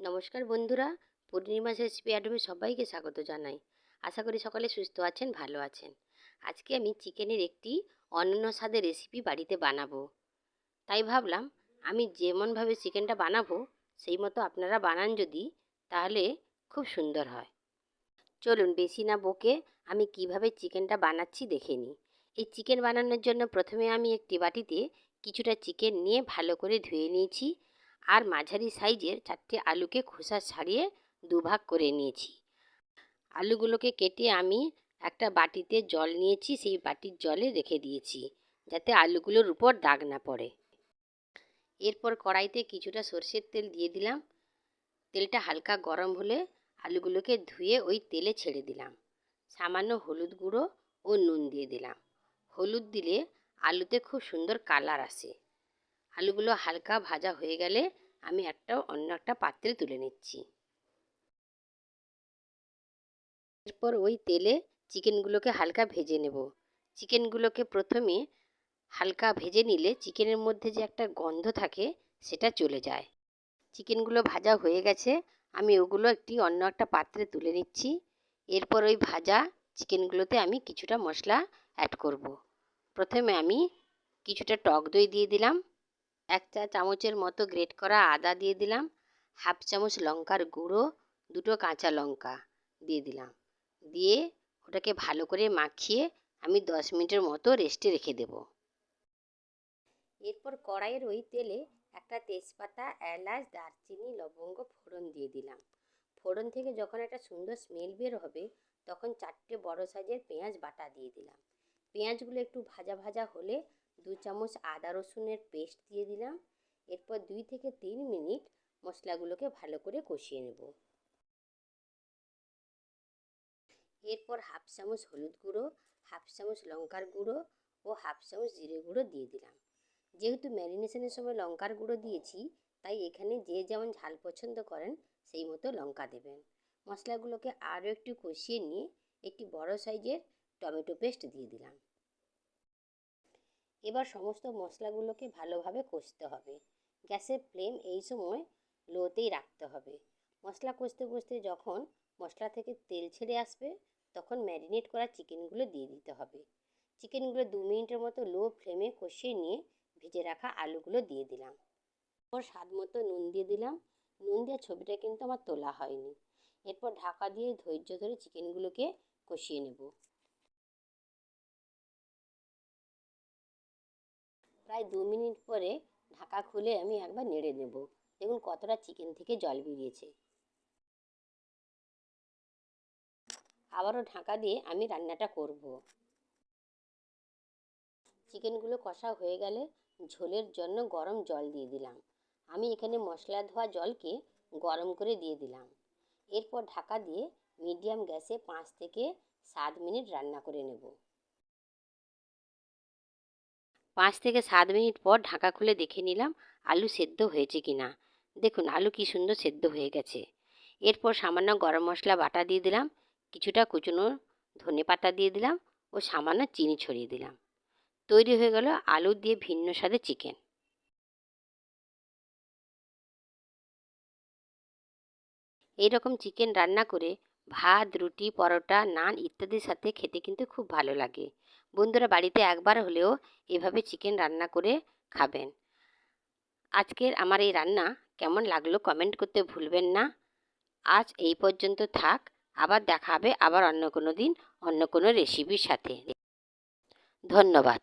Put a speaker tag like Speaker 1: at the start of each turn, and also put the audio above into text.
Speaker 1: নমস্কার বন্ধুরা পূর্ণিমা রেসিপি অ্যাডমে সবাইকে স্বাগত জানাই। আশা করি সকলে সুস্থ আছেন, ভালো আছেন। আজকে আমি চিকেনের একটি অনন্য স্বাদের রেসিপি বাড়িতে বানাবো। তাই ভাবলাম, আমি যেমনভাবে চিকেনটা বানাবো, সেই মতো আপনারা বানান যদি, তাহলে খুব সুন্দর হয়। চলুন, বেশি না বকে আমি কীভাবে চিকেনটা বানাচ্ছি দেখে নিই। এই চিকেন বানানোর জন্য প্রথমে আমি একটি বাটিতে কিছুটা চিকেন নিয়ে ভালো করে ধুয়ে নিয়েছি। আর মাঝারি সাইজের চারটে আলুকে খোসা ছাড়িয়ে দুভাগ করে নিয়েছি। আলুগুলোকে কেটে আমি একটা বাটিতে জল নিয়েছি, সেই বাটির জলে রেখে দিয়েছি, যাতে আলুগুলোর উপর দাগ না পড়ে। এরপর কড়াইতে কিছুটা সর্ষের তেল দিয়ে দিলাম। তেলটা হালকা গরম হলে আলুগুলোকে ধুয়ে ওই তেলে ছেড়ে দিলাম। সামান্য হলুদ গুঁড়ো ও নুন দিয়ে দিলাম। হলুদ দিলে আলুতে খুব সুন্দর কালার আসে। আলুগুলো হালকা ভাজা হয়ে গেলে আমি একটা, অন্য একটা পাত্রে তুলে নিচ্ছি। এরপর ওই তেলে চিকেনগুলোকে হালকা ভেজে নেব। চিকেনগুলোকে প্রথমে হালকা ভেজে নিলে চিকেনের মধ্যে যে একটা গন্ধ থাকে সেটা চলে যায়। চিকেনগুলো ভাজা হয়ে গেছে, আমি ওগুলো একটি, অন্য একটা পাত্রে তুলে নিচ্ছি। এরপর ওই ভাজা চিকেনগুলোতে আমি কিছুটা মশলা অ্যাড করব। প্রথমে আমি কিছুটা টক দই দিয়ে দিলাম। এক চা চামচের মতো গ্রেট করা আদা দিয়ে দিলাম। হাফ চামচ লঙ্কার গুঁড়ো, দুটো কাঁচা লঙ্কা দিয়ে দিলাম। দিয়ে ওটাকে ভালো করে মাখিয়ে আমি দশ মিনিটের মতো রেস্টে রেখে দেব। এরপর কড়াইয়ের ওই তেলে একটা তেজপাতা, এলাচ, দারচিনি, লবঙ্গ, ফোড়ন দিয়ে দিলাম। ফোড়ন থেকে যখন একটা সুন্দর স্মেল বের হবে, তখন চারটে বড় সাইজের পেঁয়াজ বাটা দিয়ে দিলাম। পেঁয়াজগুলো একটু ভাজা ভাজা হলে দু চামচ আদা রসুনের পেস্ট দিয়ে দিলাম। এরপর দুই থেকে তিন মিনিট মশলাগুলোকে ভালো করে কষিয়ে নেব। এরপর হাফ চামচ হলুদ গুঁড়ো, হাফ চামচ লঙ্কার গুঁড়ো ও হাফ চামচ জিরে গুঁড়ো দিয়ে দিলাম। যেহেতু ম্যারিনেশনের সময় লঙ্কার গুঁড়ো দিয়েছি, তাই এখানে যে যেমন ঝাল পছন্দ করেন, সেই মতো লঙ্কা দেবেন। মশলাগুলোকে আরও একটু কষিয়ে নিয়ে একটি বড় সাইজের টমেটো পেস্ট দিয়ে দিলাম। এবার সমস্ত মশলাগুলোকে ভালোভাবে কষতে হবে। গ্যাসের ফ্লেম এই সময় লোতেই রাখতে হবে। মশলা কষতে কষতে যখন মশলা থেকে তেল ছেড়ে আসবে, তখন ম্যারিনেট করা চিকেনগুলো দিয়ে দিতে হবে। চিকেনগুলো দু মিনিটের মতো লো ফ্লেমে কষিয়ে নিয়ে ভেজে রাখা আলুগুলো দিয়ে দিলাম। এরপর স্বাদ মতো নুন দিয়ে দিলাম। নুন দেওয়ার ছবিটা কিন্তু আমার তোলা হয়নি। এরপর ঢাকা দিয়ে ধৈর্য ধরে চিকেনগুলোকে কষিয়ে নেব। প্রায় দু মিনিট পরে ঢাকা খুলে আমি একবার নেড়ে নেব। দেখুন কতটা চিকেন থেকে জল বেরিয়েছে। আবারও ঢাকা দিয়ে আমি রান্নাটা করব। চিকেনগুলো কষা হয়ে গেলে ঝোলের জন্য গরম জল দিয়ে দিলাম। আমি এখানে মশলা ধোয়া জলকে গরম করে দিয়ে দিলাম। এরপর ঢাকা দিয়ে মিডিয়াম গ্যাসে পাঁচ থেকে সাত মিনিট রান্না করে নেব। পাঁচ থেকে সাত মিনিট পর ঢাকা খুলে দেখে নিলাম আলু সেদ্ধ হয়েছে কি না দেখুন, আলু কি সুন্দর সেদ্ধ হয়ে গেছে। এরপর সামান্য গরম মশলা বাটা দিয়ে দিলাম, কিছুটা কুচনো ধনে পাতা দিয়ে দিলাম ও সামান্য চিনি ছড়িয়ে দিলাম। তৈরি হয়ে গেল আলু দিয়ে ভিন্ন স্বাদে চিকেন। এই রকম চিকেন রান্না করে ভাত, রুটি, পরোটা, নান ইত্যাদির সাথে খেতে কিন্তু খুব ভালো লাগে। বন্ধুরা বাড়িতে একবার হলেও এভাবে চিকেন রান্না করে খাবেন। আজকের আমার এই রান্না কেমন লাগল কমেন্ট করতে ভুলবেন না। আজ এই পর্যন্ত থাক, আবার দেখা হবে আবার অন্য কোনো দিন, অন্য কোনো রেসিপির সাথে। ধন্যবাদ।